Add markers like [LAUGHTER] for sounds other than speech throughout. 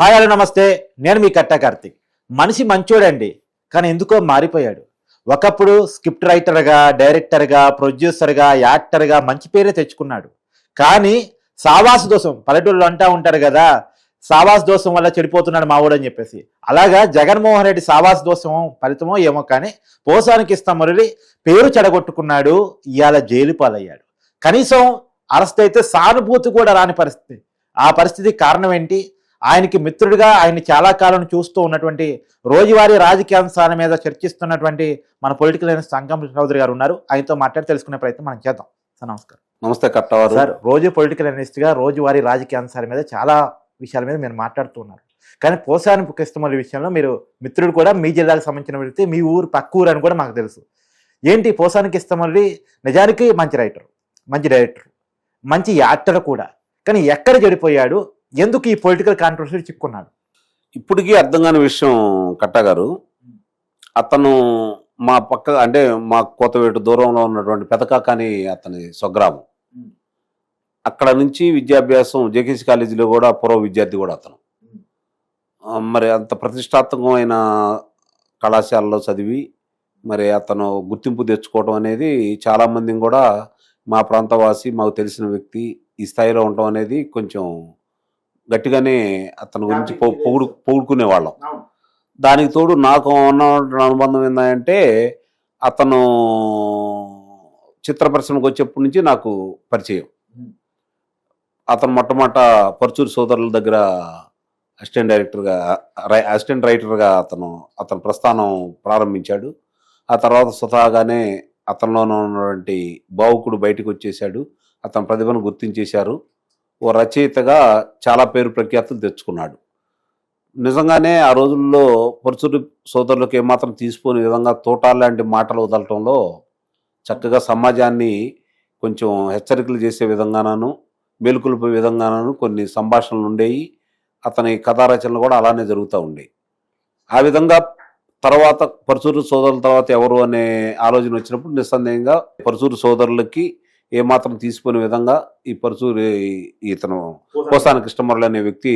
Hi hello నమస్తే. నేను మీ కట్ట కార్తిక్. మనిషి మంచోడండి కానీ ఎందుకో మారిపోయాడు. ఒకప్పుడు స్క్రిప్ట్ రైటర్గా డైరెక్టర్గా ప్రొడ్యూసర్గా యాక్టర్గా మంచి పేరే తెచ్చుకున్నాడు. కానీ సావాస దోషం పల్లెటూళ్ళు అంటా ఉంటారు కదా సావాస దోషం వల్ల చెడిపోతున్నాడు మావాడు అని చెప్పేసి. అలాగా జగన్మోహన్ రెడ్డి సావాస దోషం ఫలితమో ఏమో కానీ పోసానికి ఇస్తాం మురళి పేరు చెడగొట్టుకున్నాడు ఇవాళ జైలు పాలయ్యాడు. కనీసం అరెస్ట్ అయితే సానుభూతి కూడా రాని పరిస్థితి. ఆ పరిస్థితి కారణం ఏంటి? ఆయనకి మిత్రుడిగా ఆయన చాలా కాలం చూస్తూ ఉన్నటువంటి రోజువారీ రాజకీయ అంశాల మీద చర్చిస్తున్నటువంటి మన పొలిటికల్ అయిన సంగం చౌదరి గారు ఉన్నారు. ఆయనతో మాట్లాడి తెలుసుకునే ప్రయత్నం మనం చేద్దాం. సార్ నమస్కారం. నమస్తే కట్టవారు సార్ రోజు పొలిటికల్ అనలిస్ట్గా రోజువారీ రాజకీయ అంశాల మీద చాలా విషయాల మీద మీరు మాట్లాడుతున్నారు కానీ పోసాని కృష్ణమల్లి విషయంలో మీరు మిత్రుడు కూడా మీ జిల్లాకు సంబంధించిన వ్యక్తి మీ ఊరు పక్క ఊరు అని కూడా మాకు తెలుసు. ఏంటి పోసానికి ఇష్టమల్లి నిజానికి మంచి రైటర్ మంచి డైరెక్టర్ మంచి యాక్టర్ కూడా. కానీ ఎక్కడ చెడిపోయాడు? ఎందుకు ఈ పొలిటికల్ కాంట్రవర్సీ చిక్కున్నాడు? ఇప్పటికీ అర్థం కాని విషయం కట్టగారు అతను మా పక్క అంటే మా కోతవేటు దూరంలో ఉన్నటువంటి పెదకాక అని అతని స్వగ్రామం. అక్కడ నుంచి విద్యాభ్యాసం జేకేసీ కాలేజీలో కూడా పూర్వ విద్యార్థి కూడా అతను. మరి అంత ప్రతిష్టాత్మకమైన కళాశాలలో చదివి మరి అతను గుర్తింపు తెచ్చుకోవడం అనేది చాలామందిని కూడా మా ప్రాంతవాసి మాకు తెలిసిన వ్యక్తి ఈ స్థాయిలో ఉండటం అనేది కొంచెం గట్టిగానే అతని గురించి పొగుడు పొగుడుకునే వాళ్ళం దానికి తోడు నాకు ఉన్న అనుబంధం ఏంటంటే అతను చిత్ర పరిశ్రమకు వచ్చేప్పటి నుంచి నాకు పరిచయం. అతను మొట్టమొదట పరుచూరు సోదరుల దగ్గర అసిస్టెంట్ డైరెక్టర్గా రై- అసిస్టెంట్ రైటర్గా అతను అతను ప్రస్థానం ప్రారంభించాడు. ఆ తర్వాత స్వతహాగానే అతనిలోనే ఉన్నటువంటి భావుకుడు బయటకు వచ్చేసాడు. అతని ప్రతిభను గుర్తించేశారు. ఓ రచయితగా చాలా పేరు ప్రఖ్యాతులు తెచ్చుకున్నాడు. నిజంగానే ఆ రోజుల్లో పరుచుడు సోదరులకు ఏమాత్రం తీసిపోని విధంగా తోటాలు లాంటి మాటలు వదలటంలో చక్కగా సమాజాన్ని కొంచెం హెచ్చరికలు చేసే విధంగానూ మేలుకొల్పే విధంగానూ కొన్ని సంభాషణలు ఉండేవి అతని కథా రచనలు కూడా అలానే జరుగుతూ ఉండేవి ఆ విధంగా తర్వాత పరుచూరు సోదరుల తర్వాత ఎవరు అనే ఆలోచన వచ్చినప్పుడు నిస్సందేహంగా పరుచూరు సోదరులకి ఏమాత్రం తీసిపోని విధంగా ఈ పరుచూరు ఇతను కోసాని కృష్ణమురళి అనే వ్యక్తి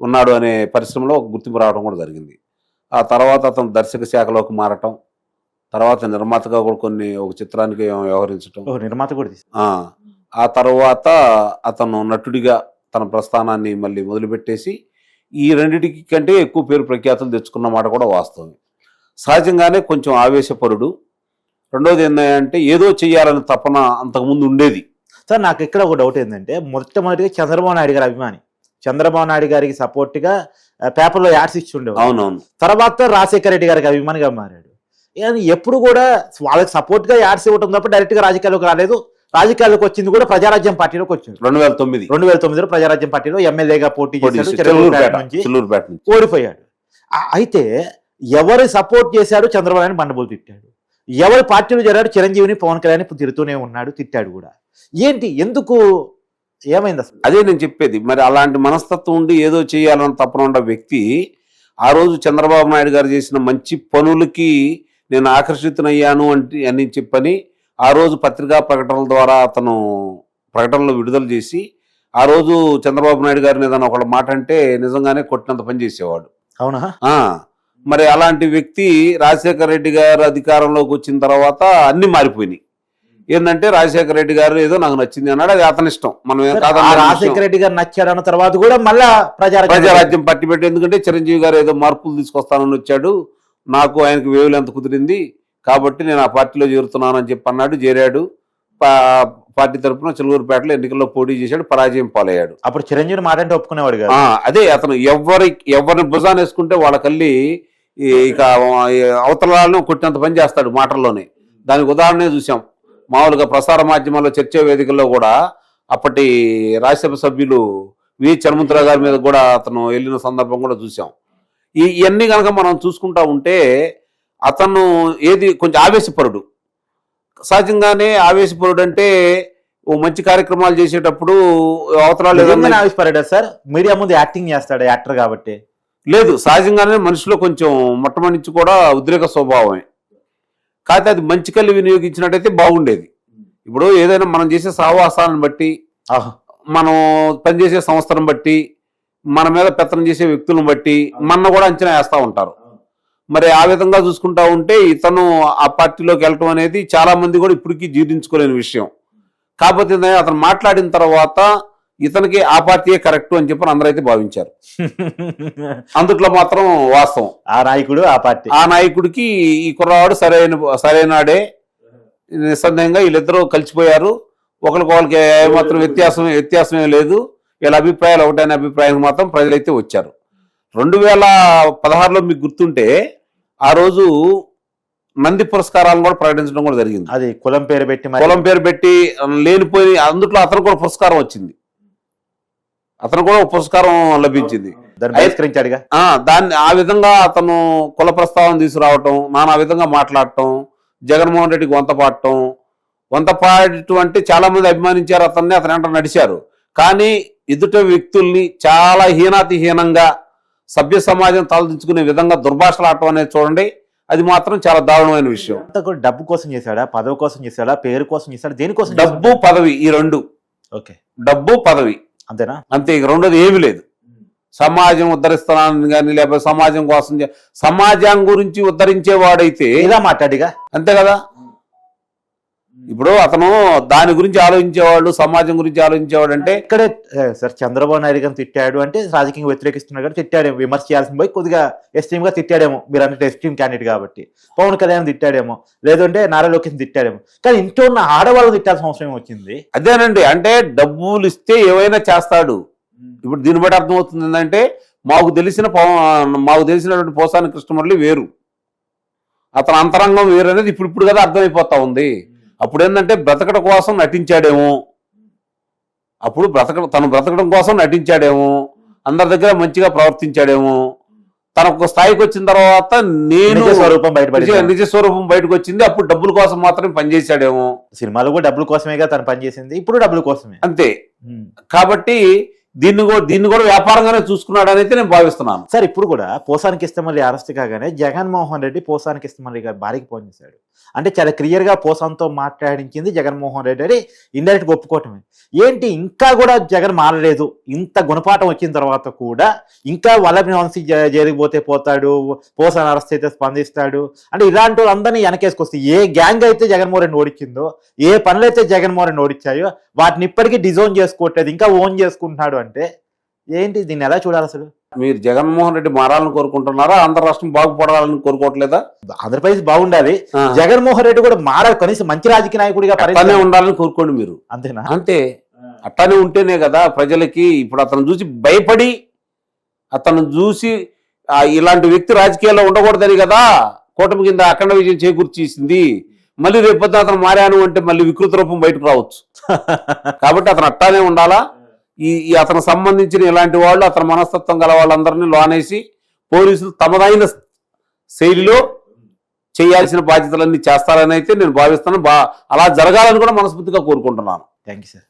ఉన్నాడు అనే పరిశ్రమలో ఒక గుర్తింపు రావడం కూడా జరిగింది. ఆ తర్వాత అతను దర్శక శాఖలోకి మారటం తర్వాత నిర్మాతగా కూడా కొన్ని ఒక చిత్రానికి వ్యవహరించటం. నిర్మాత కూడా ఆ తర్వాత అతను నటుడిగా తన ప్రస్థానాన్ని మళ్ళీ మొదలుపెట్టేసి ఈ రెండిటికి కంటే ఎక్కువ పేరు ప్రఖ్యాతులు తెచ్చుకున్న మాట కూడా వాస్తవం సహజంగానే కొంచెం ఆవేశపరుడు రెండోది ఏంటంటే ఏదో చెయ్యాలని తపన అంతకుముందు ఉండేది. సార్ నాకు ఇక్కడ ఒక డౌట్ ఏంటంటే మొట్టమొదటిగా చంద్రబాబు నాయుడు గారి అభిమాని. చంద్రబాబు నాయుడు గారికి సపోర్ట్గా ఆ, పేపర్లో యాడ్స్ ఇచ్చి ఉండేవాడు. అవునవును. తర్వాత రాజశేఖర రెడ్డి గారికి అభిమానిగా మారాడు. ఎప్పుడు కూడా వాళ్ళకి సపోర్ట్గా యాడ్స్ ఇవ్వడం తప్ప డైరెక్ట్గా రాజకీయాల్లోకి రాలేదు. రాజకీయాల్లోకి వచ్చింది కూడా ప్రజారాజ్యం పార్టీలోకి వచ్చింది రెండు వేల తొమ్మిది. రెండు వేల తొమ్మిదిలో ప్రజారాజ్యం పార్టీలో ఎమ్మెల్యేగా పోటీ చేశాడు ఓడిపోయాడు. అయితే ఎవరు సపోర్ట్ చేశాడు చంద్రబాబు నాయుడు బండబోలు తిట్టాడు. ఎవరు పార్టీలో చేరాడు చిరంజీవిని పవన్ కళ్యాణ్ ఇప్పుడు తిరుగుతూనే ఉన్నాడు తిట్టాడు కూడా. ఏంటి? ఎందుకు ఏమైంది అసలు? అదే నేను చెప్పేది మరి అలాంటి మనస్తత్వం ఉండి ఏదో చేయాలని తపన ఉన్న వ్యక్తి ఆ రోజు చంద్రబాబు నాయుడు గారు చేసిన మంచి పనులకి నేను ఆకర్షితునయ్యాను అంటే అని చెప్పని ఆ రోజు పత్రికా ప్రకటనల ద్వారా అతను ప్రకటనలు విడుదల చేసి ఆ రోజు చంద్రబాబు నాయుడు గారిని ఏదైనా ఒకళ్ళ మాట అంటే నిజంగానే కొట్టినంత పని చేసేవాడు. అవునా? మరి అలాంటి వ్యక్తి రాజశేఖర రెడ్డి గారు అధికారంలోకి వచ్చిన తర్వాత అన్ని మారిపోయినాయి. ఏంటంటే రాజశేఖర రెడ్డి గారు ఏదో నాకు నచ్చింది అన్నాడు అది అతని ఇష్టం. మనం. రాజశేఖర రెడ్డి గారు నచ్చాడు అన్న తర్వాత కూడా మళ్ళా ప్రజారాజ్యం పట్టి పెట్టి ఎందుకంటే చిరంజీవి గారు ఏదో మార్పులు తీసుకొస్తానని వచ్చాడు. నాకు ఆయనకు వేవులు ఎంత కుదిరింది కాబట్టి నేను ఆ పార్టీలో చేరుతున్నానని చెప్పి అన్నాడు చేరాడు. పార్టీ తరఫున చిలుగురుపేటలో ఎన్నికల్లో పోటీ చేశాడు పరాజయం పాలయ్యాడు. అప్పుడు చిరంజీవి మాట అంటే ఒప్పుకునేవాడు అదే అతను ఎవరి ఎవరిని భుజాన్ని వేసుకుంటే వాళ్ళకల్లి ఇక ఈ అవతలను కొట్టినంత పని చేస్తాడు మాటల్లోనే. దానికి ఉదాహరణే చూసాం మామూలుగా ప్రసార మాధ్యమాల్లో చర్చా వేదికల్లో కూడా అప్పటి రాజ్యసభ సభ్యులు వి చర్మంతరావు గారి మీద కూడా అతను వెళ్ళిన సందర్భం కూడా చూసాం ఈ ఇవన్నీ కనుక మనం చూసుకుంటా ఉంటే అతను ఏది కొంచెం ఆవేశపరుడు. సహజంగానే ఆవేశపరుడు అంటే ఓ మంచి కార్యక్రమాలు చేసేటప్పుడు అవతరాలు ఆవిష్పడ్డాడు సార్? మీడియా ముందు యాక్టింగ్ చేస్తాడు యాక్టర్ కాబట్టి. లేదు సహజంగానే మనిషిలో కొంచెం మొట్టమొదటి నుంచి కూడా ఉద్రేక స్వభావమే. కాకపోతే అది మంచి కళ్ళు వినియోగించినట్టయితే బాగుండేది. ఇప్పుడు ఏదైనా మనం చేసే సావాసాలను బట్టి. మనం పనిచేసే సంస్థను బట్టి మన మీద పెత్తనం చేసే వ్యక్తులను బట్టి మన కూడా అంచనా వేస్తా ఉంటారు. మరి ఆ విధంగా చూసుకుంటా ఉంటే ఇతను ఆ పార్టీలోకి వెళ్ళటం అనేది చాలా మంది కూడా ఇప్పటికీ జీర్ణించుకోలేని విషయం. కాకపోతే అతను మాట్లాడిన తర్వాత ఇతనికి ఆ పార్టీయే కరెక్ట్ అని చెప్పి అందరైతే భావించారు. [LAUGHS] అందుట్లో మాత్రం వాస్తవం. ఆ నాయకుడు ఆ పార్టీ. ఆ నాయకుడికి ఈ కుర్రవాడు సరైన సరైనడే. నిస్సందేహంగా వీళ్ళిద్దరూ కలిసిపోయారు. ఒకరికొకరికి ఏమాత్రం వ్యత్యాసం వ్యత్యాసం ఏం లేదు. వీళ్ళ అభిప్రాయాలు ఒకటైన అభిప్రాయం మాత్రం ప్రజలైతే వచ్చారు. రెండు వేల పదహారులో మీకు గుర్తుంటే ఆ రోజు నంది పురస్కారాలను కూడా ప్రకటించడం కూడా జరిగింది. అది కులం పేరు పెట్టి కులం పేరు పెట్టి లేనిపోయి అందుట్లో అతను కూడా పురస్కారం వచ్చింది. అతను కూడా పురస్కారం లభించింది. దాన్ని బహిష్కరించాడుగా? ఆ దాన్ని ఆ విధంగా అతను కుల ప్రస్తావన తీసుకురావటం నానా విధంగా మాట్లాడటం జగన్మోహన్ రెడ్డికి వంత పాడటం వంత పాడటం అంటే చాలా మంది అభిమానించారు అతన్ని అతని వెంట నడిచారు. కానీ ఎదుట వ్యక్తుల్ని చాలా హీనాతి హీనంగా సభ్య సమాజం తలదించుకునే విధంగా దుర్భాషలాడటం అనేది చూడండి అది మాత్రం చాలా దారుణమైన విషయం. డబ్బు కోసం చేశాడా? పదవి కోసం చేశాడా? పేరు కోసం చేశాడా? దేనికోసం డబ్బు పదవి ఈ రెండు. ఓకే. డబ్బు పదవి. అంతేనా? అంతే ఇక రెండోది ఏమీ లేదు. సమాజం ఉద్ధరిస్తున్నాను కానీ లేకపోతే సమాజం కోసం సమాజం గురించి ఉద్ధరించేవాడైతే ఇలా మాట్లాడిగా? అంతే కదా? ఇప్పుడు అతను దాని గురించి ఆలోచించేవాడు సమాజం గురించి ఆలోచించేవాడు అంటే ఇక్కడే సార్ చంద్రబాబు నాయుడు గారిని తిట్టాడు అంటే రాజకీయంగా వ్యతిరేకిస్తున్నాడు కాబట్టి తిట్టాడేమో. విమర్శ చేయాల్సిన పోయి కొద్దిగా ఎస్టీమ్గా తిట్టాడేమో. మీరు అంటే ఎస్టీమ్ క్యాండిడేట్ కాబట్టి. పవన్ కళ్యాణ్ తిట్టాడేమో. లేదంటే నారా లోకేష్ తిట్టాడేమో. కానీ ఇంట్లో ఉన్న ఆడవాళ్ళని తిట్టాల్సిన అవసరం వచ్చింది అదేనండి. అంటే డబ్బులు ఇస్తే ఏవైనా చేస్తాడు. ఇప్పుడు దీన్ని బట్టి అర్థమవుతుంది ఏంటంటే మాకు తెలిసిన మాకు తెలిసినటువంటి పోసాని కృష్ణమురళి వేరు. అతని అంతరంగం వేరు అనేది ఇప్పుడు ఇప్పుడు కదా అర్థమైపోతా ఉంది. అప్పుడు ఏంటంటే బ్రతకడం కోసం నటించాడేమో. అప్పుడు బ్రతక తను బ్రతకడం కోసం నటించాడేమో. అందరి దగ్గర మంచిగా ప్రవర్తించాడేమో. తనకు ఒక స్థాయికి వచ్చిన తర్వాత నేను నిజ స్వరూపం బయటపడి నిజ స్వరూపం బయటకు వచ్చింది అప్పుడు డబ్బుల కోసం మాత్రమే పనిచేశాడేమో. సినిమాలు కూడా డబ్బుల కోసమేగా తను పనిచేసింది. ఇప్పుడు డబ్బుల కోసమే. అంతే. కాబట్టి దీన్ని కూడా దీన్ని కూడా వ్యాపారంగానే చూసుకున్నాడు అయితే నేను భావిస్తున్నాను. సార్ ఇప్పుడు కూడా పోసానికి ఇష్టమల్లి అరెస్ట్ కాగానే జగన్మోహన్ రెడ్డి పోసానికి ఇష్టమల్లి గారి భార్యకి ఫోన్ చేశాడు. అంటే చాలా క్లియర్గా పోసంతో మాట్లాడించింది జగన్మోహన్ రెడ్డి అని ఇండైరెక్ట్గా ఒప్పుకోవటమే. ఏంటి? ఇంకా కూడా జగన్ మారలేదు. ఇంత గుణపాఠం వచ్చిన తర్వాత కూడా ఇంకా వల్లభి వంశీ జ- పోతాడు పోసాన్ అరెస్ట్ అయితే స్పందిస్తాడు. అంటే ఇలాంటి వాళ్ళందరినీ వెనకేసుకొస్తే ఏ గ్యాంగ్ అయితే జగన్మోహన్ రెడ్డి ఓడించిందో ఏ పనులు అయితే జగన్మోహన్ రెడ్డి ఓడించాయో వాటిని ఇప్పటికీ డిజోన్ చేసుకోవట్లేదు ఇంకా ఓన్ చేసుకుంటున్నాడు అంటే ఏంటి? దీన్ని ఎలా చూడాలి అసలు? మీరు జగన్మోహన్ రెడ్డి మారాలని కోరుకుంటున్నారా? ఆంధ్ర రాష్ట్రం బాగుపడాలని కోరుకోవట్లేదా? ఆంధ్రప్రదేశ్ బాగుండాలి. జగన్మోహన్ రెడ్డి కూడా మారాలి. కనీసం మంచి రాజకీయ నాయకుడిగా అట్లానే ఉండాలని కోరుకోండి మీరు. అంతేనా? అంతే అట్లానే ఉంటేనే కదా ప్రజలకి ఇప్పుడు అతను చూసి భయపడి అతను చూసి ఇలాంటి వ్యక్తి రాజకీయాల్లో ఉండకూడదని కదా కూటమి కింద అఖండ విజయం చేకూర్చేసింది. మళ్ళీ రేపొద్దున అతను మారాను అంటే మళ్ళీ వికృత రూపం బయటకు రావచ్చు. [LAUGHS] కాబట్టి అతను అట్టానే ఉండాలా? ఈ అతను సంబంధించిన ఇలాంటి వాళ్ళు అతని మనస్తత్వం గల వాళ్ళందరినీ లోనేసి పోలీసులు తమదైన శైలిలో చేయాల్సిన బాధ్యతలన్నీ చేస్తారని అయితే నేను భావిస్తాను బా అలా జరగాలని కూడా మనస్ఫూర్తిగా కోరుకుంటున్నాను. Thank you sir